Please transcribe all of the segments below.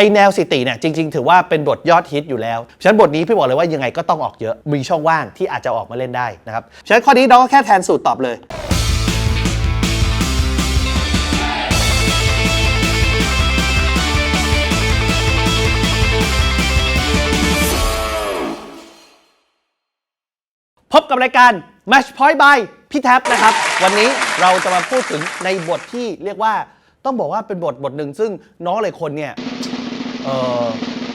อแนวสิติเนี่ยจริง ๆ ถือว่าเป็นบทยอดฮิตอยู่แล้วฉะนั้นบทนี้พี่บอกเลยว่ายังไงก็ต้องออกเยอะ มีช่องว่างที่อาจจะออกมาเล่นได้นะครับฉะนั้นข้อนี้น้องก็แค่แทนสูตรตอบเลยพบกับรายการ Match Point by พี่แท็บนะครับ วันนี้เราจะมาพูดถึงในบทที่เรียกว่าต้องบอกว่าเป็นบทบทหนึ่งซึ่งน้องหลายคนเนี่ย เออ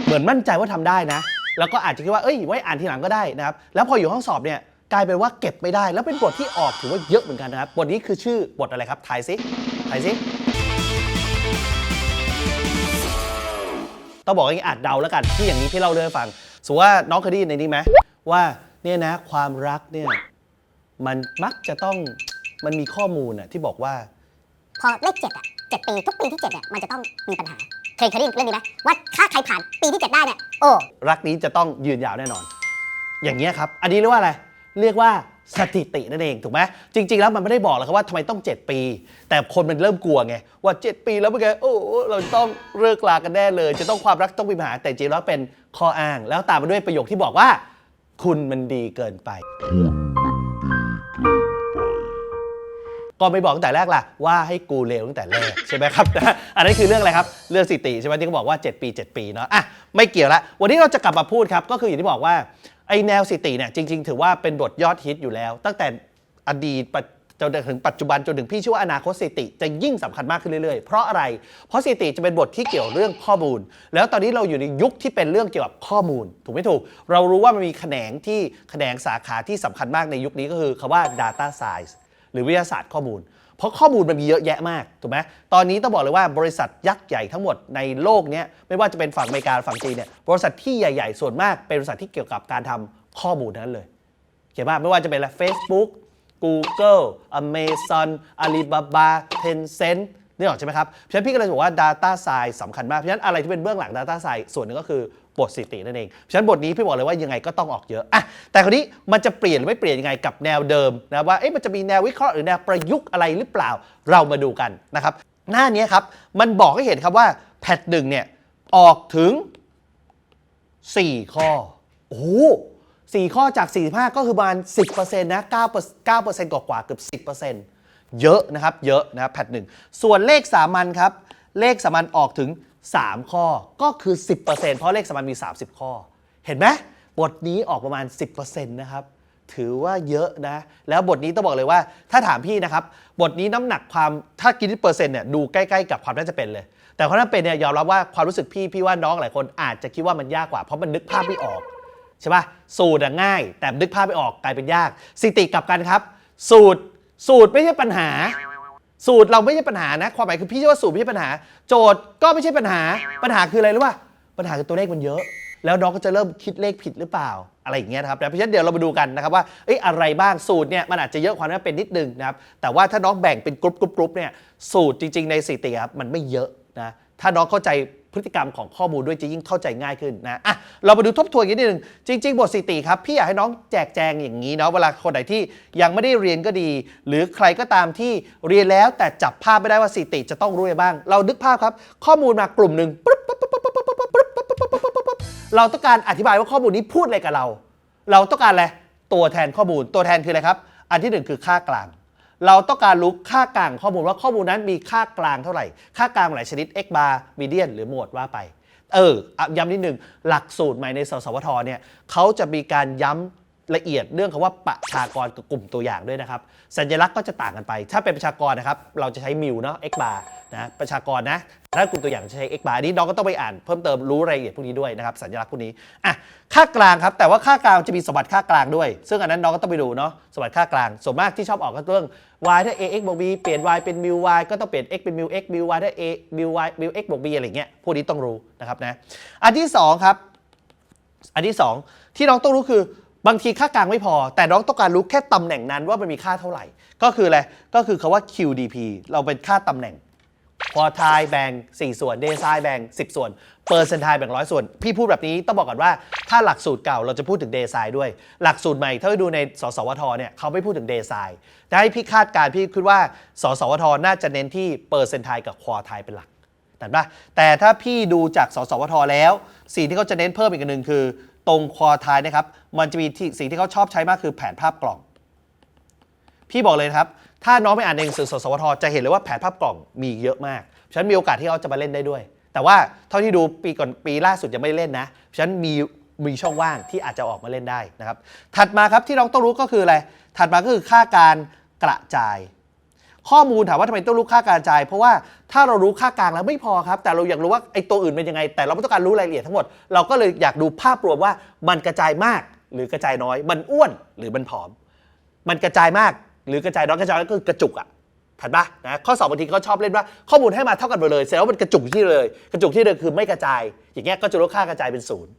เหมือนมั่นใจว่าทำได้นะ แล้วก็อาจจะคิดว่าเอ้ยไว้อ่านทีหลังก็ได้นะครับแล้วพออยู่ห้องสอบเนี่ยกลายเป็นว่าเก็บไม่ได้ แล้วเป็นบทที่ออกถือว่าเยอะเหมือนกันนะครับบทนี้คือชื่อบทอะไรครับทายซิทายซิต้องบอกอย่างนี้อาจเดาแล้วกันที่อย่างนี้พี่เล่าเรื่องให้ฟังสมมติว่าน้องเคยได้ยินในนี้ไหมว่าเนี่ยนะความรักเนี่ยมันมักจะต้องมันมีข้อมูลน่ะที่บอกว่า พอเลขเจ็ดอะเจ็ดปีทุกปีที่เจ็ดเนี่ยมันจะต้องมีปัญหา เคยเคยได้ยินเรื่องนี้ไหมว่าถ้าใครผ่านปีที่เจ็ดได้เนี่ยโอ้รักนี้จะต้องยืนยาวแน่นอน อย่างเงี้ยครับ อันนี้เรียกว่าอะไร เรียกว่าสถิตินั่นเองถูกไหมจริง ๆ แล้วมันไม่ได้บอกหรอกครับว่าทำไมต้อง 7 ปี แต่คนมันเริ่มกลัวไงว่า 7 ปีแล้วเป็นไงโอ้เราจะต้องเลิกลากันแน่เลย จะต้องความรักต้องมีปัญหาแต่จริงแล้วเป็นข้ออ้าง แล้วตามมาด้วยประโยคที่บอกว่า คุณมันดีเกินไป ก็ไม่บอกตั้งแต่แรกล่ะว่าให้กูเลวตั้งแต่แรกใช่ไหมครับอันนั้คือเรื่องอะไรครับเรื่องสิติใช่ไหมที่เขาบอกว่า 7 ปี 7 ปีเนาะอะไม่เกี่ยวละวันนี้เราจะกลับมาพูดครับก็คืออย่างที่บอกว่าไอแนวสิติเนี่ยจริง ๆ ถือว่าเป็นบทยอดฮิตอยู่แล้ว ตั้งแต่อดีตปัจนถึงปัจจุบันจนถึงพี่ชื่อว่าอนาคตสิติจะยิ่งสำคัญมากขึ้นเรื่อยๆ เพราะอะไร เพราะสิติจะเป็นบทที่เกี่ยวเรื่องข้อมูล แล้วตอนนี้เราอยู่ในยุคที่เป็นเรื่องเกี่ยวกับข้อมูล ถูกไม่ถูก เรารู้ว่ามันมีแขนงที่แขนงสาขาที่สำคัญมากในยุคนี้ก็คือคำว่า data science หรือวิทยาศาสตร์ข้อมูล เพราะข้อมูลมันมีเยอะแยะมากถูกไหมตอนนี้ต้องบอกเลยว่าบริษัทยักษ์ใหญ่ทั้งหมดในโลกนี้ไม่ว่าจะเป็นฝั่งอเมริกาฝั่งจีนเนี่ยบริษัทที่ใหญ่ๆ ส่วนมากเป็นบริษัทที่เกี่ยวกับการทำข้อมูลนั้นเลยเขียนว่าไม่ว่าจะเป็นอะไร Facebook Google Amazon Alibaba Tencent นึกออกใช่ไหมครับ เพราะฉะนั้นพี่ก็เลยบอกว่า Data Science สำคัญมาก เพราะฉะนั้นอะไรที่เป็นเบื้องหลัง Data Science ส่วนหนึ่งก็คือ บทสิตินั่นเองเพราะฉะนั้นบทนี้พี่บอกเลยว่ายังไงก็ต้องออกเยอะอะแต่คราวนี้มันจะเปลี่ยนไม่เปลี่ยนยังไงกับแนวเดิมนะว่าเอ๊ะมันจะมีแนววิเคราะห์หรือแนวประยุกต์อะไรหรือเปล่าเรามาดูกันนะครับ หน้านี้ครับมันบอกให้เห็นครับว่าแพทหนึ่งเนี่ยออกถึง 4 ข้อโอ้สี่ข้อจาก 45 ก็คือประมาณ 10%นะ9 9%กว่ากว่าเกือบ10%เยอะนะครับ เยอะนะครับแพทหนึ่งส่วนเลขสามัญครับ เลขสามัญออกถึง 3 ข้อก็คือ 10%เพราะเลขสมัญมี 30 ข้อ เห็นไหมบทนี้ออกประมาณ 10%นะครับถือว่าเยอะนะ แล้วบทนี้ต้องบอกเลยว่า ถ้าถามพี่นะครับ บทนี้น้ำหนักความถ้ากินที่เปอร์เซ็นต์เนี่ยดูใกล้ๆกับความน่าจะเป็นเลย แต่ความน่าเป็นเนี่ยยอมรับว่าความรู้สึกพี่พี่ว่าน้องหลายคนอาจจะคิดว่ามันยากกว่าเพราะมันนึกภาพไม่ออกใช่ป่ะสูตรง่าย แต่นึกภาพไม่ออกกลายเป็นยาก สิติกลับกันครับ สูตรสูตรไม่ใช่ปัญหา สูตรเราไม่ใช่ปัญหานะ ความหมายคือพี่เชื่อว่าสูตรไม่ใช่ปัญหา โจทย์ก็ไม่ใช่ปัญหา ปัญหาคืออะไรรู้ป่ะปัญหาคือตัวเลขมันเยอะ แล้วน้องก็จะเริ่มคิดเลขผิดหรือเปล่า อะไรอย่างเงี้ยนะครับเพราะฉะนั้นเดี๋ยวเรามาดูกันนะครับว่าเอ้ยอะไรบ้างสูตรเนี่ยมันอาจจะเยอะความน่าเป็นนิดนึงนะครับแต่ว่าถ้าน้องแบ่งเป็นกรุ๊ปกรุ๊ปกรุ๊ปเนี่ยสูตรจริง ๆในสถิติครับมันไม่เยอะนะถ้าน้องเข้าใจ พฤติกรรมของข้อมูลด้วยจะยิ่งเข้าใจง่ายขึ้นนะอะเรามาดูทบทวนกันนิดนึง จริง ๆ บทสถิติครับ พี่อยากให้น้องแจกแจงอย่างนี้เนาะเวลาคนไหนที่ยังไม่ได้เรียนก็ดี หรือใครก็ตามที่เรียนแล้วแต่จับภาพไม่ได้ว่าสถิติจะต้องรู้อะไรบ้าง เรานึกภาพครับ ข้อมูลมากลุ่มหนึ่งปึ๊บปึ๊บปึ๊บปึ๊บปึ๊บปึ๊บปึ๊บปึ๊บปึ๊บปึ๊บปึ๊บเราต้องการอธิบายว่าข้อมูลนี้พูดอะไรกับเรา เราต้องการอะไรตัวแทนข้อมูลตัวแทนคืออะไรครับ อันที่หนึ่งคือค่ากลาง เราต้องการรู้ค่ากลางข้อมูลว่าข้อมูลนั้นมีค่ากลางเท่าไหร่ ค่ากลางหลายชนิด x bar median หรือหมวดว่าไป เออย้ำนิดหนึ่งหลักสูตรใหม่ในสสวทเนี่ยเขาจะมีการย้ำ ละเอียดเรื่องคำว่าประชากรกับกลุ่มตัวอย่างด้วยนะครับ สัญลักษณ์ก็จะต่างกันไป ถ้าเป็นประชากรนะครับ เราจะใช้มิวเนาะ x bar นะประชากรนะถ้ากลุ่มตัวอย่างจะใช้ x bar อันนี้น้องก็ต้องไปอ่านเพิ่มเติมรู้รายละเอียดพวกนี้ด้วยนะครับ สัญลักษณ์พวกนี้อะค่ากลางครับ แต่ว่าค่ากลางจะมีสมบัติค่ากลางด้วย ซึ่งอันนั้นน้องก็ต้องไปดูเนาะสมบัติค่ากลางส่วนมากที่ชอบออกก็เรื่อง y ถ้า ax บวก b เปลี่ยน y เป็น mu y ก็ต้องเปลี่ยน x เป็น mu x mu y ถ้า a mu y mu x บวก b อะไรเงี้ยพวกนี้ต้องรู้นะครับนะอันที่สองครับอันที่ 2 ที่น้องต้องรู้คือ บางทีค่ากลางไม่พอ แต่น้องต้องการรู้แค่ตำแหน่งนั้นว่ามันมีค่าเท่าไหร่ ก็คืออะไร ก็คือคาว่า QDP เราเป็นค่าตำแหน่งพอทายแบ่ง4 ส่วนเดซายแบ่ง10 ส่วนเปอร์เซนทายแบ่งร้อยส่วน พี่พูดแบบนี้ต้องบอกก่อนว่าถ้าหลักสูตรเก่าเราจะพูดถึงเดซายด้วย หลักสูตรใหม่ถ้าดูในสสวทเนี่ยเขาไม่พูดถึงเดซายแต่ให้พี่คาดการณ์พี่คิดว่าสสวทน่าจะเน้นที่เปอร์เซนทายกับควอทายเป็นหลักแต่ปะแต่ถ้าพี่ดูจากสสวทแล้วสิ่งที่เขาจะเน้นเพิ่มอีกหนึ่งคือ ตรงคอท้ายนะครับ มันจะมีที่สิ่งที่เขาชอบใช้มากคือแผนภาพกล่อง พี่บอกเลยนะครับ ถ้าน้องไปอ่านในหนังสือสสวทจะเห็นเลยว่าแผนภาพกล่องมีเยอะมากฉันมีโอกาสที่เขาจะมาเล่นได้ด้วย แต่ว่าเท่าที่ดูปีก่อนปีล่าสุดยังไม่ได้เล่นนะฉันมีมีช่องว่างที่อาจจะออกมาเล่นได้นะครับ ถัดมาครับที่น้องต้องรู้ก็คืออะไร ถัดมาก็คือค่าการกระจาย ข้อมูลถามว่าทำไมต้องรู้ค่าการกระจาย เพราะว่าถ้าเรารู้ค่ากลางแล้วไม่พอครับ แต่เราอยากรู้ว่าไอ้ตัวอื่นเป็นยังไง แต่เราไม่ต้องการรู้รายละเอียดทั้งหมด เราก็เลยอยากดูภาพรวมว่ามันกระจายมากหรือกระจายน้อย มันอ้วนหรือมันผอม มันกระจายมากหรือกระจายน้อยกระจายน้อยก็คือกระจุกอะถัดปะนะข้อสอบบางทีเขาชอบเล่นว่าข้อมูลให้มาเท่ากันหมดเลยแสดงว่ามันกระจุกที่เลย กระจุกที่เลยคือไม่กระจาย อย่างเงี้ยก็จะลดค่ากระจายเป็นศูนย์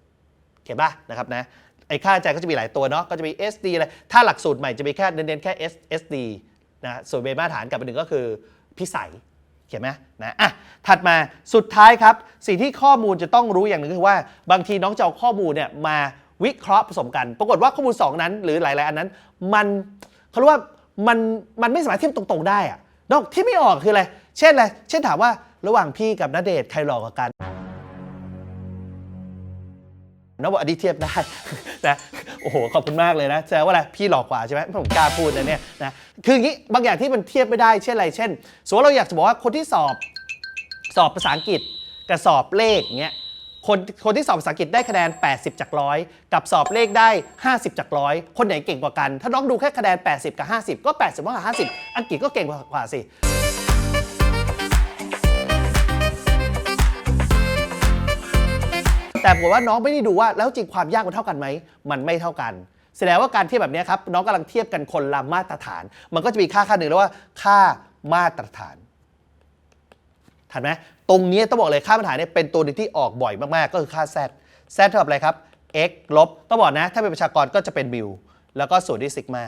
เห็นปะนะครับนะไอ้ค่ากระจายก็จะมีหลายตัวเนาะ ก็จะมี SD อะไร ถ้าหลักสูตรใหม่จะมีแค่เน้นๆแค่ S SD นะส่วนเบนมาตรฐานกับอันหนึ่งก็คือพิสัยเขียนไหมนะอะถัดมาสุดท้ายครับ สิ่งที่ข้อมูลจะต้องรู้อย่างหนึ่งคือว่าบางทีน้องจะเอาข้อมูลเนี่ยมาวิเคราะห์ผสมกัน ปรากฏว่าข้อมูล 2 นั้น หรือหลาย ๆ อันนั้น มันเขาเรียกว่ามันมันไม่สามารถเทียบตรง ๆ ได้อะนอกที่ไม่ออกคืออะไร เช่นอะไร เช่นถามว่าระหว่างพี่กับณเดชใครหล่อกว่ากัน น้องบอกอันนี้เทียบได้นะโอ้โหขอบคุณมากเลยนะแสดงว่าอะไรพี่หลอกกว่าใช่ไหมผมกล้าพูดนะเนี่ยนะคืออย่างนี้บางอย่างที่มันเทียบไม่ได้เช่นอะไรเช่นสมมติเราอยากจะบอกว่าคนที่สอบสอบภาษาอังกฤษกับสอบเลขเงี้ยคนคนที่สอบภาษาอังกฤษได้คะแนน 80 จากร้อยกับสอบเลขได้ 50 จากร้อยคนไหนเก่งกว่ากัน ถ้าน้องดูแค่คะแนน 80 กับ 50 ก็ 80มากกว่า50 อังกฤษก็เก่งกว่าสิ แต่ผมว่าน้องไม่ได้ดูว่าแล้วจริงความยากมันเท่ากันไหมมันไม่เท่ากัน แสดงว่าการเทียบแบบนี้ครับน้องกำลังเทียบกันคนละมาตรฐาน มันก็จะมีค่าค่าหนึ่งเรียกว่าค่ามาตรฐานทันไหมตรงนี้ต้องบอกเลยค่ามาตรฐานเนี่ยเป็นตัวหนึ่งที่ออกบ่อยมากๆ ก็คือค่า z z เท่ากับอะไรครับ x ลบต้องบอกนะถ้าเป็นประชากรก็จะเป็นมิวแล้วก็ส่วนที่ซิกมา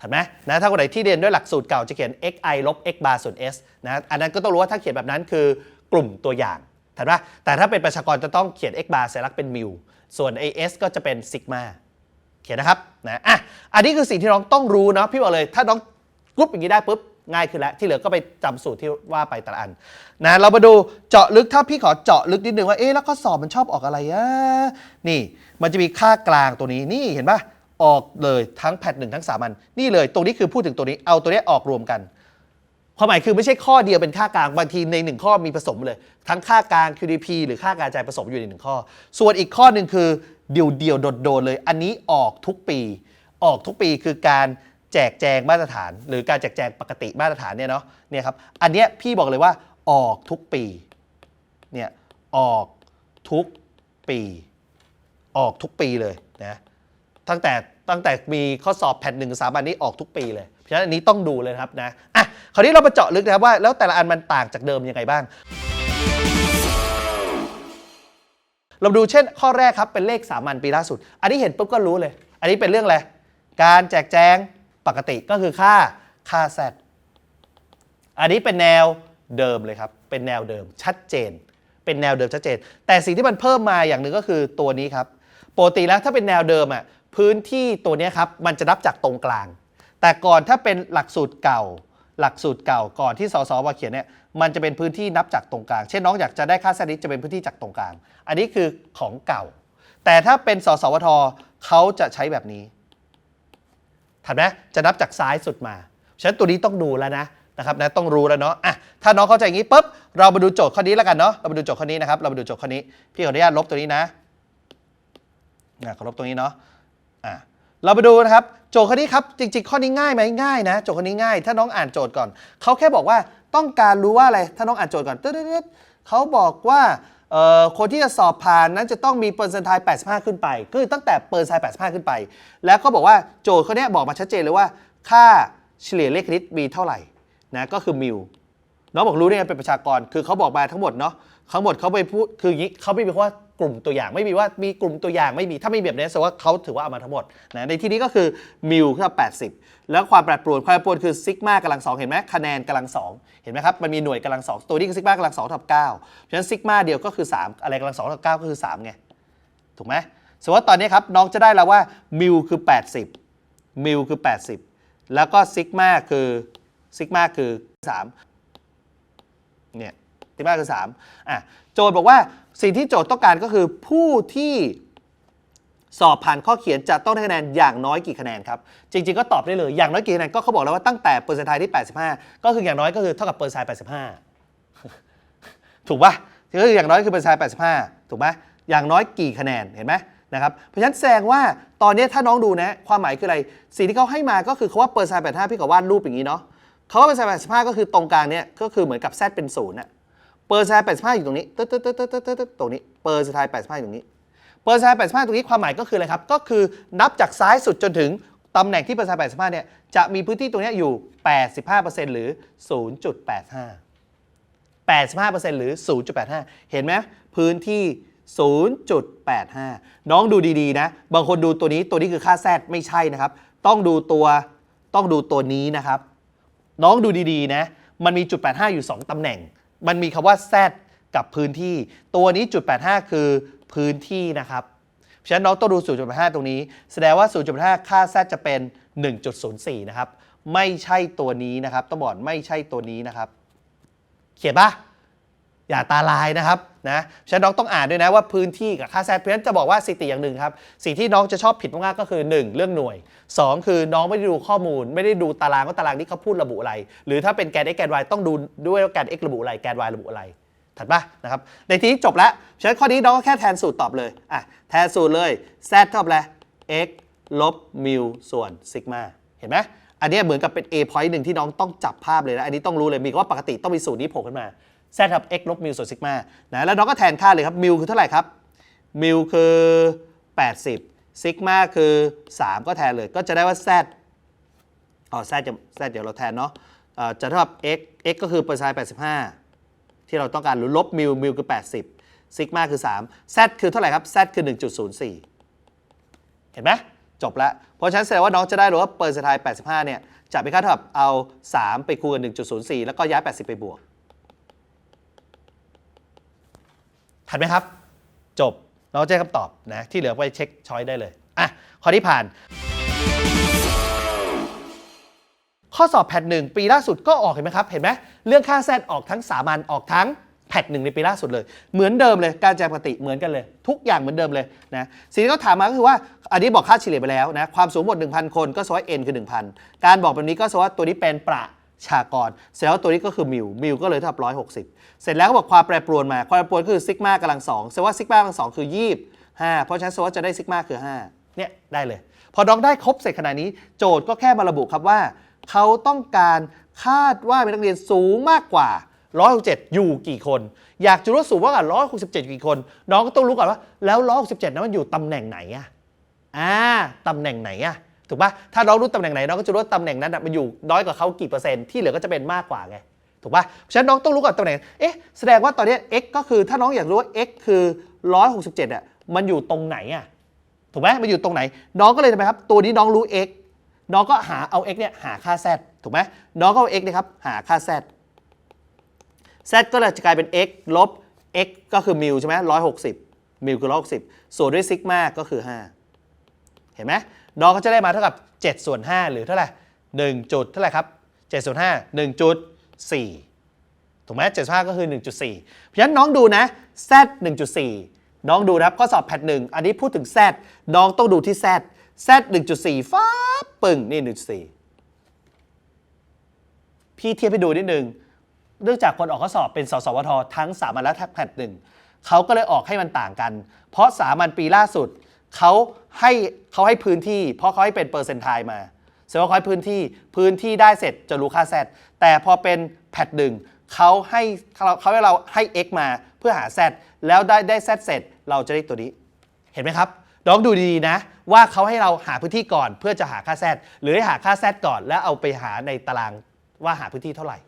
ถัดไหมนะถ้าคนไหนที่เรียนด้วยหลักสูตรเก่าจะเขียน xi ลบ x bar ส่วน s นะอันนั้นก็ต้องรู้ว่าถ้าเขียนแบบนั้นคือกลุ่มตัวอย่าง ถัดไหมแต่ถ้าเป็นประชากรจะต้องเขียน x bar สัญลักษณ์เป็นมิวส่วน as ก็จะเป็นซิกมาเขียนนะครับนะอะอันนี้คือสิ่งที่น้องต้องรู้เนาะพี่บอกเลยถ้าน้องกรุ๊ปอย่างนี้ได้ปุ๊บง่ายขึ้นแล้ว ที่เหลือก็ไปจำสูตรที่ว่าไปแต่ละอันนะเรามาดูเจาะลึกถ้าพี่ขอเจาะลึกนิดนึงว่าเอ๊ะแล้วข้อสอบมันชอบออกอะไรอะนี่ มันจะมีค่ากลางตัวนี้นี่เห็นปะออกเลยทั้งแพทหนึ่งทั้งสามัญนี่เลยตรงนี้คือพูดถึงตัวนี้เอาตัวนี้ออกรวมกัน ความหมายคือไม่ใช่ข้อเดียวเป็นค่ากลางบางทีในหนึ่งข้อมีผสมเลย ทั้งค่ากลาง QDP หรือค่าการจ่ายผสมอยู่ในหนึ่งข้อ ส่วนอีกข้อหนึ่งคือเดี่ยวเดียวโดดๆเลย อันนี้ออกทุกปี ออกทุกปีคือการแจกแจงมาตรฐาน หรือการแจกแจงปกติมาตรฐานเนี่ยเนาะเนี่ยครับอันเนี้ยพี่บอกเลยว่าออกทุกปีเนี่ยออกทุกปี ออกทุกปีเลยนะตั้งแต่ตั้งแต่มีข้อสอบแผ่นหนึ่งสามอันนี้ออกทุกปีเลยเพราะฉะนั้นอันนี้ต้องดูเลยครับนะอะคราวนี้เรามาเจาะลึกนะครับว่าแล้วแต่ละอันมันต่างจากเดิมยังไงบ้าง เราดูเช่นข้อแรกครับเป็นเลขสามัญปีล่าสุด อันนี้เห็นปุ๊บก็รู้เลย อันนี้เป็นเรื่องอะไรการแจกแจงปกติก็คือค่าค่าแซดอันนี้เป็นแนวเดิมเลยครับ เป็นแนวเดิมชัดเจน เป็นแนวเดิมชัดเจน แต่สิ่งที่มันเพิ่มมาอย่างหนึ่งก็คือตัวนี้ครับปกติแล้วถ้าเป็นแนวเดิมอะพื้นที่ตัวนี้ครับมันจะนับจากตรงกลาง แต่ก่อนถ้าเป็นหลักสูตรเก่า หลักสูตรเก่าก่อนที่สสมาเขียนเนี่ยมันจะเป็นพื้นที่นับจากตรงกลาง เช่นน้องอยากจะได้ค่าแซนิดจะเป็นพื้นที่จากตรงกลาง อันนี้คือของเก่า แต่ถ้าเป็นสสวทเขาจะใช้แบบนี้ถัดไหมจะนับจากซ้ายสุดมาฉะนั้นตัวนี้ต้องดูแล้วนะนะครับนะต้องรู้แล้วเนาะอะถ้าน้องเข้าใจอย่างนี้ปุ๊บเรามาดูโจทย์ข้อนี้แล้วกันเนาะเรามาดูโจทย์ข้อนี้นะครับเรามาดูโจทย์ข้อนี้ พี่ขออนุญาตลบตัวนี้นะนะขอลบตรงนี้เนาะอะ เรามาดูนะครับ โจทย์ข้อนี้ครับ จริง ๆ ข้อนี้ง่ายไหมง่ายนะ โจทย์ข้อนี้ง่าย ถ้าน้องอ่านโจทย์ก่อน เขาแค่บอกว่าต้องการรู้ว่าอะไร ถ้าน้องอ่านโจทย์ก่อนตึ๊ดเขาบอกว่าคนที่จะสอบผ่านนั้นจะต้องมีเปอร์เซ็นต์ไทาย85 ขึ้นไปก็คือตั้งแต่เปอร์เซ็นต์ไทาย85 ขึ้นไป แล้วก็บอกว่าโจทย์เขาเนี้ยบอกมาชัดเจนเลยว่า ค่าเฉลี่ยเลขคณิตมีเท่าไหร่นะก็คือมิวน้องบอกรู้ได้ไงเป็นประชากร คือเขาบอกมาทั้งหมดเนาะทั้งหมดเขาไปพูดคืออย่างนี้เขาไม่มีว่า กลุ่มตัวอย่างไม่มีว่ามีกลุ่มตัวอย่างไม่มีถ้าไม่มีแบบนี้แสดงว่าเขาถือว่าเอามาทั้งหมดนะในที่นี้ก็คือมิวคือ80 แล้วความแปรปรวนความแปรปรวนคือซิกมากำลังสองเห็นไหมคะแนนกำลังสองเห็นไหมครับมันมีหน่วยกำลังสองตัวนี้คือซิกมากำลังสองทับเก้าเพราะฉะนั้นซิกมาเดียวก็คือ 3 อะไรกำลังสองทับเก้าก็คือ3ไงถูกไหมสมมติว่าตอนนี้ครับน้องจะได้แล้วว่ามิวคือ 80มิวคือ 80 แล้วก็ซิกมาคือซิกมาคือ3เนี่ยที่มาคือ3อะโจทย์บอกว่า สิ่งที่โจทย์ต้องการก็คือผู้ที่สอบผ่านข้อเขียนจะต้องได้คะแนนอย่างน้อยกี่คะแนนครับ จริง ๆ ก็ตอบได้เลยอย่างน้อยกี่คะแนนก็เขาบอกแล้วว่าตั้งแต่เปอร์เซ็นต์ไทยที่ 85 ก็คืออย่างน้อยก็คือเท่ากับเปอร์เซ็นต์85 ถูกปะก็คืออย่างน้อยคือเปอร์เซ็นต์85 ถูกไหมอย่างน้อยกี่คะแนนเห็นไหมนะครับเพราะฉะนั้นแสดงว่าตอนนี้ถ้าน้องดูนะความหมายคืออะไร สิ่งที่เขาให้มาก็คือเขาว่าเปอร์เซ็นต์85พี่ก็วาดรูปอย่างนี้เนาะเขาว่าเปอร์เซ็นต์85 ก็คือตรงกลางเนี่ยก็คือเหมือนกับแซดเป็นศูนย์อะ เปอร์เซ็นต์85อยู่ตรงนี้ตึ๊ดตึ๊ดตึ๊ดตึ๊ดตึ๊ดตึ๊ดตรงนี้เปอร์เซ็นต์85อยู่ตรงนี้เปอร์เซ็นต์85ตรงนี้ความหมายก็คืออะไรครับก็คือนับจากซ้ายสุดจนถึงตำแหน่งที่เปอร์เซ็นต์85เนี่ยจะมีพื้นที่ตรงนี้อยู่85%หรือ0.85 85%หรือ0.85เห็นไหมพื้นที่ 0.85 น้องดูดีๆนะ บางคนดูตัวนี้ตัวนี้คือค่าแซดไม่ใช่นะครับ ต้องดูตัวต้องดูตัวนี้นะครับ น้องดูดีๆนะ มันมีจุด85 อยู่ 2 ตำแหน่ง มันมีคำว่า Z กับพื้นที่ ตัวนี้จุด85 คือพื้นที่นะครับเพราะฉะนั้นน้องต้องดู 0.85 ตรงนี้ แสดงว่า 0.85 ค่า Z จะเป็น 1.04 นะครับ ไม่ใช่ตัวนี้นะครับ ต้องบอกไม่ใช่ตัวนี้นะครับ เขียนปะ อย่าตาลายนะครับนะฉะนั้นน้องต้องอ่านด้วยนะว่าพื้นที่กับค่าแซดเพราะฉะนั้นจะบอกว่าสถิติอย่างหนึ่งครับสิ่งที่น้องจะชอบผิดมากๆก็คือ 1 เรื่องหน่วย 2 คือน้องไม่ได้ดูข้อมูล ไม่ได้ดูตารางว่าตารางนี้เขาพูดระบุอะไร หรือถ้าเป็นแกน x แกน y ต้องดูด้วยว่าแกน x ระบุอะไรแกน y ระบุอะไรถัดปะนะครับในที่นี้จบแล้วฉะนั้นข้อนี้น้องก็แค่แทนสูตรตอบเลยอะแทนสูตรเลย z เท่ากับอะไร x ลบมิวส่วนซิกมาเห็นไหมอันนี้เหมือนกับเป็น a point หนึ่งที่น้องต้องจับภาพเลยนะอันนี้ต้องรู้เลยมีว่าปกติต้องมีสูตรนี้โผล่ขึ้นมา z ทับ x ลบมิวส่วนซิกมานะแล้วน้องก็แทนค่าเลยครับมิวคือเท่าไหร่ครับมิวคือ 80ซิกมาคือ 3 ก็แทนเลยก็จะได้ว่า z อ๋อ z จะ z เดี๋ยวเราแทนเนาะเอ่อจะเท่ากับ x x ก็คือเปอร์เซ็นต์85 ที่เราต้องการหรือลบมิวมิวคือ 80ซิกมาคือ 3 z คือเท่าไหร่ครับ z คือ 1.04 เห็นไหมจบแล้วเพราะฉะนั้นแสดงว่าน้องจะได้รู้ว่าเปอร์เซ็นต์ไทย85เนี่ยจะเป็นค่าเท่ากับเอา 3 ไปคูณกับ1.04 แล้วก็ย้าย 80 ไปบวก ทันไหมครับ จบน้องแจ้คำตอบนะที่เหลือไปเช็คช้อยได้เลยอะข้อที่ผ่าน ข้อสอบแพทหนึ่งปีล่าสุดก็ออกเห็นไหมครับเห็นไหมเรื่องค่าแซดออกทั้งสามัญออกทั้งแพทหนึ่งในปีล่าสุดเลย เหมือนเดิมเลยการแจกปกติเหมือนกันเลย ทุกอย่างเหมือนเดิมเลยนะสิ่งที่เขาถามมาก็คือว่าอันนี้บอกค่าเฉลี่ยไปแล้วนะความสูงหมด 1,000 คนก็สว่า n คือ 1,000 การบอกแบบนี้ก็สว่าตัวนี้เป็นประ ชากร เสร็จแล้วตัวนี้ก็คือมิวมิวก็เลยเท่ากับ160เสร็จแล้วก็บอกความแปรปรวนมา ความแปรปรวนคือซิกมากำลังสองแสดงว่าซิกมากำลังสองคือ25เพราะฉะนั้นแสดงว่าจะได้ซิกมาคือ5เนี่ยได้เลย พอน้องได้ครบเสร็จขนาดนี้ โจทย์ก็แค่มาระบุครับว่า เขาต้องการคาดว่าเป็นนักเรียนสูงมากกว่า167อยู่กี่คน อยากจะรู้ว่าสูงมากกว่า167 กี่คน น้องก็ต้องรู้ก่อนว่า แล้ว167นั้นมันอยู่ตำแหน่งไหนอะอ่าตำแหน่งไหนอะ ถูกปะถ้าน้องรู้ตำแหน่งไหนน้องก็จะรู้ว่าตำแหน่งนั้นน่ะมันอยู่น้อยกว่าเขากี่เปอร์เซ็นต์ที่เหลือก็จะเป็นมากกว่าไงถูกปะเพราะฉะนั้นน้องต้องรู้ก่อนตำแหน่งเอ๊ะแสดงว่าตอนนี้ x ก็คือถ้าน้องอยากรู้ว่า x คือ167อะมันอยู่ตรงไหนอะถูกไหมมันอยู่ตรงไหน น้องก็เลยทำไมครับ ตัวนี้น้องรู้ x น้องก็หาเอา x เนี่ยหาค่า z ถูกไหมน้องก็เอา x นะครับหาค่า z z ก็เลยจะกลายเป็น x ลบ x ก็คือมิวใช่ไหม160มิวคือ160ส่วนด้วยซิกมาก็คือ5เห็นไหม น้องก็จะได้มาเท่ากับ7ส่วน5หรือเท่าไหร่1จุดเท่าไหร่ครับ7ส่วน5 1จุด4ถูกไหม7ส่วน5ก็คือ 1.4 เพราะฉะนั้นน้องดูนะ z 1.4 น้องดูนะครับข้อสอบแพทหนึ่งอันนี้พูดถึง z น้องต้องดูที่ z z 1.4ฟ้าบปึ่งนี่1.4 พี่เทียบให้ดูนิดนึงเนื่องจากคนออกข้อสอบเป็นสสวททั้งสามัญและแพทหนึ่งเขาก็เลยออกให้มันต่างกัน เพราะสามัญปีล่าสุด เขาให้เขาให้พื้นที่ เพราะเขาให้เป็นเปอร์เซนต์ไทล์มาแสดงว่าเขาให้พื้นที่พื้นที่ได้เสร็จจะรู้ค่าแซดแต่พอเป็นแพทหนึ่งเขาให้เขาให้เราให้ x มาเพื่อหา z แล้วได้ได้ z เสร็จเราจะได้ตัวนี้ เห็นไหมครับน้องดูดีๆนะ ว่าเขาให้เราหาพื้นที่ก่อนเพื่อจะหาค่า z หรือให้หาค่า z ก่อน แล้วเอาไปหาในตารางว่าหาพื้นที่เท่าไหร่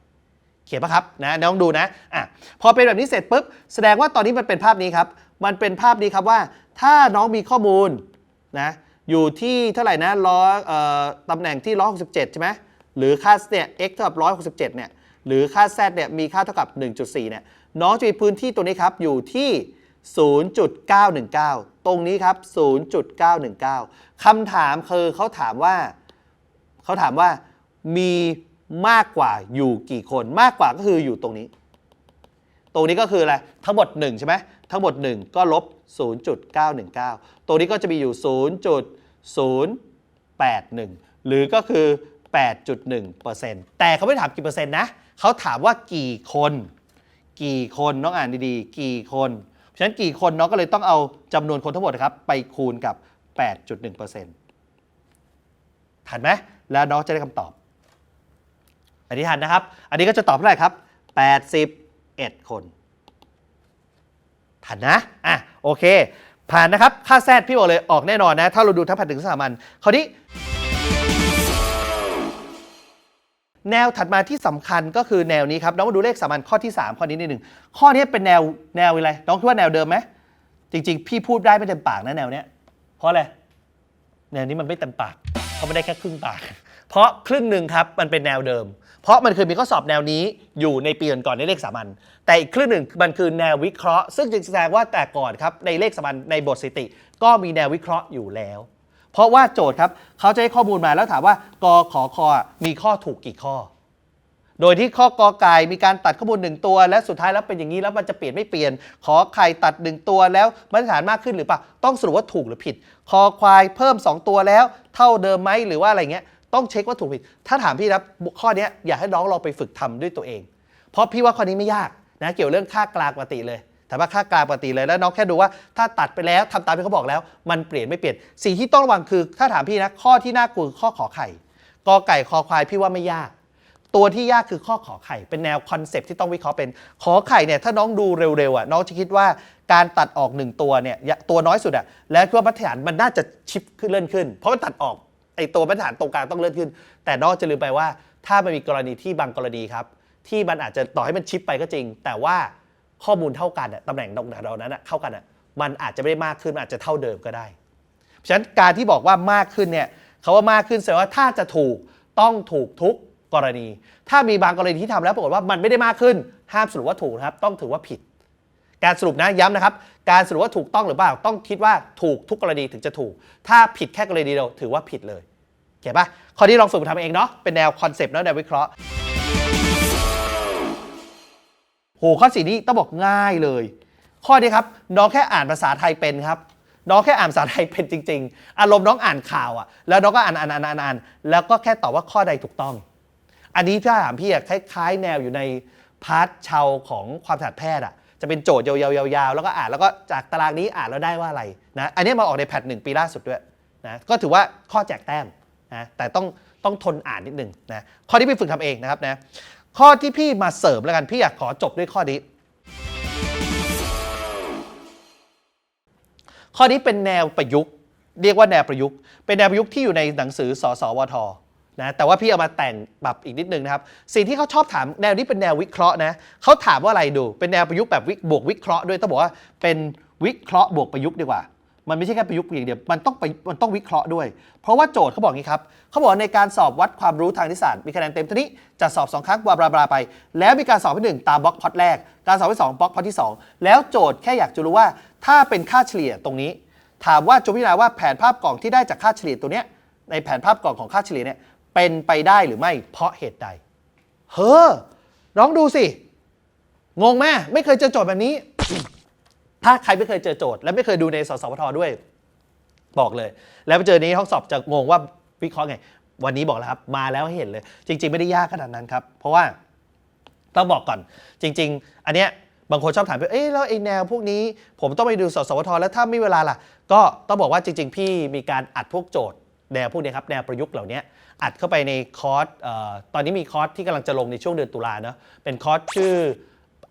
เขียนปะครับนะน้องดูนะอะพอเป็นแบบนี้เสร็จปุ๊บแสดงว่าตอนนี้มันเป็นภาพนี้ครับ มันเป็นภาพนี้ครับว่า ถ้าน้องมีข้อมูลนะอยู่ที่เท่าไหร่นะร้อยเอ่อตำแหน่งที่ 167 ใช่ไหมหรือค่าเนี่ย x เท่ากับ 167 เนี่ย หรือค่า z เนี่ย มีค่าเท่ากับ 1.4 เนี่ย น้องจะมีพื้นที่ตัวนี้ครับ อยู่ที่ 0.919 ตรงนี้ครับ 0.919 คำถามคือเขาถามว่า เขาถามว่ามีมากกว่าอยู่กี่คน มากกว่าก็คืออยู่ตรงนี้ ตรงนี้ก็คืออะไร ทั้งหมด1ใช่ไหมทั้งหมด 1 ก็ลบ 0.919 ตัวนี้ก็จะมีอยู่ 0.081 หรือก็คือ 8.1%แต่เขาไม่ถามกี่เปอร์เซ็นต์นะเขาถามว่ากี่คน กี่คนน้องอ่านดีๆ กี่คนเพราะฉะนั้นกี่คนน้องก็เลยต้องเอาจำนวนคนทั้งหมดนะครับ ไปคูณกับ 8.1%ทันไหมแล้วน้องจะได้คำตอบ อันนี้ทันนะครับ อันนี้ก็จะตอบเท่าไหร่ครับ 80 81คนทันนะอะโอเค ผ่านนะครับ ค่าแซดพี่บอกเลยออกแน่นอนนะ ถ้าเราดูทั้งผ่นถึงสามัญคราวนี้ แนวถัดมาที่สำคัญก็คือแนวนี้ครับ น้องมาดูเลขสามัญข้อที่ 3 ข้อนี้นิดหนึ่งข้อนี้เป็นแนวแนวอะไร น้องคิดว่าแนวเดิมไหมจริง ๆ พี่พูดได้ไม่เต็มปากนะแนวเนี้ยเพราะอะไรแนวนี้มันไม่เต็มปากเพราะไม่ได้แค่ครึ่งปาก เพราะครึ่งหนึ่งครับมันเป็นแนวเดิม เพราะมันเคยมีข้อสอบแนวนี้อยู่ในปีก่อนๆในเลขสามัญแต่อีกครึ่งหนึ่งมันคือแนววิเคราะห์ ซึ่งจึงแสดงว่าแต่ก่อนครับในเลขสามัญในบทสถิติ ก็มีแนววิเคราะห์อยู่แล้ว เพราะว่าโจทย์ครับเขาจะให้ข้อมูลมาแล้วถามว่ากขอคอมีข้อถูกกี่ข้อ โดยที่ข้อกอไก่มีการตัดข้อมูลหนึ่งตัว และสุดท้ายแล้วเป็นอย่างนี้แล้วมันจะเปลี่ยนไม่เปลี่ยน ขอไข่ตัดหนึ่งตัวแล้วมาตรฐานมากขึ้นหรือเปล่าต้องสรุปว่าถูกหรือผิด คอควายเพิ่ม 2 ตัวแล้ว เท่าเดิมไหมหรือว่าอะไรเงี้ย ต้องเช็คว่าถูกผิด ถ้าถามพี่นะข้อเนี้ยอยากให้น้องลองไปฝึกทำด้วยตัวเอง เพราะพี่ว่าข้อนี้ไม่ยากนะเกี่ยวเรื่องค่ากลางปกติเลยแต่ว่าค่ากลางปกติเลยแล้วน้องแค่ดูว่าถ้าตัดไปแล้วทำตามที่เขาบอกแล้ว มันเปลี่ยนไม่เปลี่ยนสิ่งที่ต้องระวังคือ ถ้าถามพี่นะข้อที่น่ากลัวคือข้อขอไข่กอไก่คอควายพี่ว่าไม่ยาก ตัวที่ยากคือข้อขอไข่เป็นแนวคอนเซปที่ต้องวิเคราะห์เป็นขอไข่เนี่ยถ้าน้องดูเร็วๆอะน้องจะคิดว่าการตัดออกหนึ่งตัวเนี่ยตัวน้อยสุดอะแล้วคิดว่ามาตรฐานมันน่าจะชิปขึ้นเลื่อนขึ้น เพราะมันตัดออก ไอตัวมาตรฐานตรงกลางต้องเลื่อนขึ้น แต่นองจะลืมไปว่า ถ้ามันมีกรณีที่บางกรณีครับ ที่มันอาจจะต่อให้มันชิปไปก็จริง แต่ว่าข้อมูลเท่ากันตำแหน่งตรงเรานั้นเท่ากันมันอาจจะไม่ได้มากขึ้นอาจจะเท่าเดิมก็ได้ เพราะฉะนั้นการที่บอกว่ามากขึ้นเนี่ยเขาว่ามากขึ้นแสดงว่าถ้าจะถูกต้องถูกทุกกรณี ถ้ามีบางกรณีที่ทำแล้วปรากฏว่ามันไม่ได้มากขึ้น ห้ามสรุปว่าถูกนะครับ ต้องถือว่าผิด การสรุปนะย้ำนะครับ การสรุปว่าถูกต้องหรือเปล่าต้องคิดว่าถูกทุกกรณีถึงจะถูก ถ้าผิดแค่กรณีเดียวถือว่าผิดเลยเข้าปะข้อนี้ลองฝึกมาทำเองเนาะเป็นแนวคอนเซปต์เนาะแนววิเคราะห์โหข้อสี่นี้ต้องบอกง่ายเลย ข้อนี้ครับน้องแค่อ่านภาษาไทยเป็นครับน้องแค่อ่านภาษาไทยเป็นจริง ๆ อารมณ์น้องอ่านข่าวอะ แล้วน้องก็อ่านอ่านอ่านอ่านอ่านแล้วก็แค่ตอบว่าข้อใดถูกต้อง อันนี้ถ้าถามพี่อะคล้าย ๆ แนวอยู่ในพาร์ทชาวของความถนัดแพทย์อะ จะเป็นโจทย์ยาวๆๆๆแล้วก็อ่านแล้วก็จากตารางนี้อ่านแล้วได้ว่าอะไรนะอันนี้มาออกในแพทหนึ่งปีล่าสุดด้วยนะก็ถือว่าข้อแจกแต้มนะแต่ต้องต้องทนอ่านนิดนึงนะข้อที่พี่ฝึกทำเองนะครับนะข้อที่พี่มาเสริมแล้วกันพี่อยากขอจบด้วยข้อนี้ ข้อนี้เป็นแนวประยุกต์ เรียกว่าแนวประยุกต์ เป็นแนวประยุกต์ที่อยู่ในหนังสือสสวท นะแต่ว่าพี่เอามาแต่งปรับอีกนิดนึงนะครับ สิ่งที่เขาชอบถามแนวนี้เป็นแนววิเคราะห์นะเขาถามว่าอะไรดู เป็นแนวประยุกต์แบบวิบวกวิเคราะห์ด้วยต้องบอกว่าเป็นวิเคราะห์บวกประยุกต์ดีกว่า มันไม่ใช่แค่ประยุกต์อย่างเดียวมันต้องไปมันต้องวิเคราะห์ด้วย เพราะว่าโจทย์เขาบอกงี้ครับเขาบอกในการสอบวัดความรู้ทางนิสสัตมีคะแนนเต็มท่านี้จะสอบสองครั้งบลาบลาบลาไป แล้วมีการสอบที่หนึ่งตามบล็อกพอดแรก การสอบที่สองบล็อกพอดที่สองแล้วโจทย์แค่อยากจะรู้ว่า ถ้าเป็นค่าเฉลี่ยตรงนี้ ถามว่าจงพิจารณาว่าแผนภาพกล่องที่ได้จากค่าเฉลี่ยตัวเนี้ยในแผนภาพกล่องของค่าเฉลี่ยเนี่ย เป็นไปได้หรือไม่ เพราะเหตุใด เฮ้อน้องดูสิ งงไหมไม่เคยเจอโจทย์แบบนี้ ถ้าใครไม่เคยเจอโจทย์ และไม่เคยดูในสสวทด้วย บอกเลย แล้วไปเจอนี้ห้องสอบจะงงว่าวิเคราะห์ไง วันนี้บอกแล้วครับ มาแล้วให้เห็นเลย จริง ๆ ไม่ได้ยากขนาดนั้นครับ เพราะว่าต้องบอกก่อน จริง ๆ อันเนี้ยบางคนชอบถามว่าเอ๊ะแล้วไอ้แนวพวกนี้ ผมต้องไปดูสสวทแล้วถ้าไม่เวลาล่ะ ก็ต้องบอกว่าจริง ๆ พี่มีการอัดพวกโจทย์ แนวพวกนี้ครับแนวประยุกต์เหล่านี้อัดเข้าไปในคอร์สออตอนนี้มีคอร์สที่กำลังจะลงในช่วงเดือนตุลาเนาะเป็นคอร์สชื่อ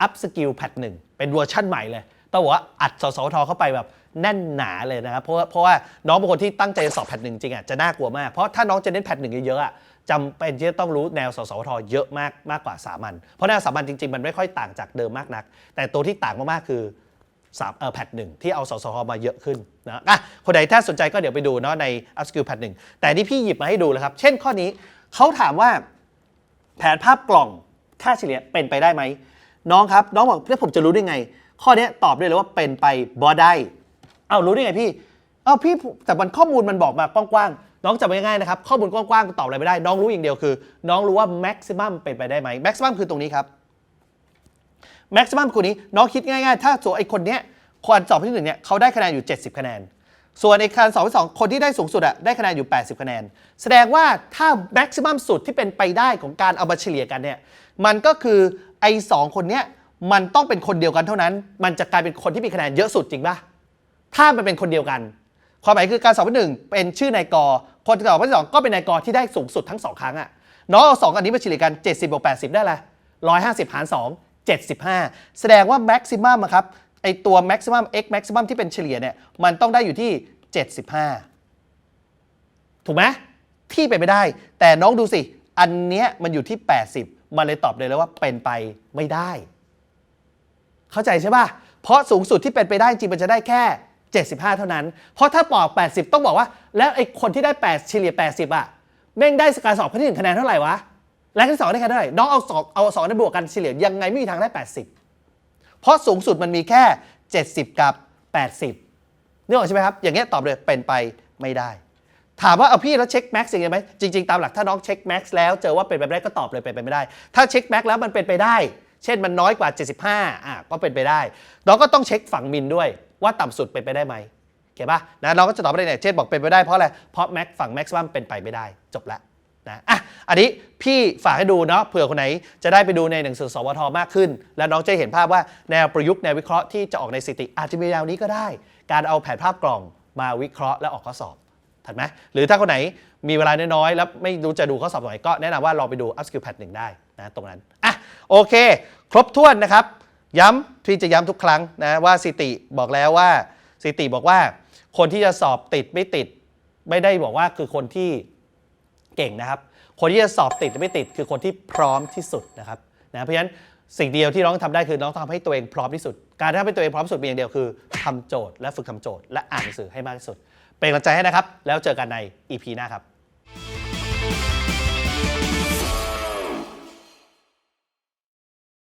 Up Skill Pad 1เป็นเวอร์ชั่นใหม่เลยต้องบอกว่าอัดสสวทเข้าไปแบบแน่นหนาเลยนะครับเพราะว่าเพราะว่าน้องบางคนที่ตั้งใจสอบแพทหนึ่งจริงอะจะน่ากลัวมาก เพราะถ้าน้องจะเน้นแพทหนึ่งเยอะๆอะจำเป็นที่จะต้องรู้แนวสสวทเยอะมากมากกว่าสามัญเพราะแนวสามัญจริงๆ มันไม่ค่อยต่างจากเดิมมากนัก แต่ตัวที่ต่างมากๆคือ สามเออแพทหนึ่งที่เอาสสฮมาเยอะขึ้นนะอะคนไหนถ้าสนใจก็เดี๋ยวไปดูเนาะใน Up Skill แพทหนึ่งแต่ที่พี่หยิบมาให้ดูเลยครับเช่นข้อนี้เขาถามว่าแผนภาพกล่องค่าเฉลี่ยเป็นไปได้ไหมน้องครับน้องบอกแล้วผมจะรู้ได้ไง ข้อนี้ตอบได้เลยว่าเป็นไปบ่ได้เอ้ารู้ได้ไงพี่เอ้าพี่แต่มันข้อมูลมันบอกมากว้างๆน้องจำไว้ง่ายๆนะครับข้อมูลกว้างๆตอบอะไรไม่ได้ น้องรู้อย่างเดียวคือ น้องรู้ว่า maximum เป็นไปได้ไหม maximum คือตรงนี้ครับ แม็กซิมัมคือนี้น้องคิดง่ายๆ ถ้าส่วนไอ้คนเนี้ยคนสอบที่หนึ่งเนี่ยเขาได้คะแนนอยู่ 70 คะแนน ส่วนไอ้การสอบที่สองคนที่ได้สูงสุดอะได้คะแนนอยู่ 80 คะแนน แสดงว่าถ้าแม็กซิมัมสุดที่เป็นไปได้ของการเอามาเฉลี่ยกันเนี่ยมันก็คือไอ้สองคนเนี้ยมันต้องเป็นคนเดียวกันเท่านั้น มันจะกลายเป็นคนที่มีคะแนนเยอะสุดจริงปะถ้ามันเป็นคนเดียวกัน ความหมายคือการสอบที่หนึ่งเป็นชื่อนายกอคนสอบที่สองก็เป็นนายกที่ได้สูงสุดทั้งสองครั้งอะน้องเอาสองอันนี้มาเฉลี่ยกัน 70บวก80 ได้ละ150 หาร 2 75 แสดงว่าแม็กซิมัมอะครับไอตัวแม็กซิมัม x แม็กซิมัมที่เป็นเฉลี่ยเนี่ยมันต้องได้อยู่ที่ 75 ถูกไหมที่เป็นไปได้ แต่น้องดูสิ อันเนี้ยมันอยู่ที่ 80 มันเลยตอบเลยแล้วว่าเป็นไปไม่ได้ เข้าใจใช่ป่ะ เพราะสูงสุดที่เป็นไปได้จริงมันจะได้แค่ 75 เท่านั้น เพราะถ้าปอก 80 ต้องบอกว่า แล้วไอ้คนที่ได้ 8 เฉลี่ย 80 อะแม่งได้สการสอบครั้งที่หนึ่งคะแนนเท่าไหร่วะ และครั้งที่สองได้คะแนนเท่าไหร่น้องเอาสองเอาสองได้บวกกันเฉลี่ยยังไงไม่มีทางได้ 80 เพราะสูงสุดมันมีแค่ 70 กับ 80นึกออกใช่ไหมครับ อย่างเงี้ยตอบเลยเป็นไปไม่ได้ ถามว่าเอาพี่แล้วเช็คแม็กซ์ยังไงไหมจริง ๆ ตามหลักถ้าน้องเช็คแม็กซ์แล้วเจอว่าเป็นไปไม่ได้ก็ตอบเลยเป็นไปไม่ได้ ถ้าเช็คแม็กซ์แล้วมันเป็นไปได้ เช่นมันน้อยกว่า 75อะก็เป็นไปได้ น้องก็ต้องเช็คฝั่งมินด้วยว่าต่ำสุดเป็นไปได้ไหมเขียนป่ะนะเราก็จะตอบไม่ได้เนี่ยเช่นบอกเป็นไปได้เพราะอะไรเพราะแม็กฝั่งแม็กซ์ว่าเป็นไปไม่ได้จบละ นะอะอันนี้พี่ฝากให้ดูเนาะเผื่อคนไหนจะได้ไปดูในหนังสือสวทมากขึ้น แล้วน้องจะเห็นภาพว่าแนวประยุกต์แนววิเคราะห์ที่จะออกในสถิติ อาจจะมีแนวนี้ก็ได้ การเอาแผนภาพกล่องมาวิเคราะห์และออกข้อสอบถัดไหมหรือถ้าคนไหนมีเวลาน้อยๆ แล้วไม่รู้จะดูข้อสอบตรงไหนก็แนะนำว่าลองไปดู Up Skill Pad 1ได้นะตรงนั้นอะโอเค ครบถ้วนนะครับ ย้ำที่จะย้ำทุกครั้งนะว่าสิติบอกแล้วว่าสิติบอกว่า คนที่จะสอบติดไม่ติด ไม่ได้บอกว่าคือคนที่ เก่งนะครับ คนที่จะสอบติดหรือไม่ติดคือคนที่พร้อมที่สุดนะครับนะเพราะฉะนั้นสิ่งเดียวที่น้องทำได้คือน้องทำให้ตัวเองพร้อมที่สุด การทำให้ตัวเองพร้อมที่สุดมีอย่างเดียวคือทำโจทย์และฝึกทำโจทย์และอ่านหนังสือให้มากที่สุด เป็นกำลังใจให้นะครับ แล้วเจอกันใน EP หน้าครับ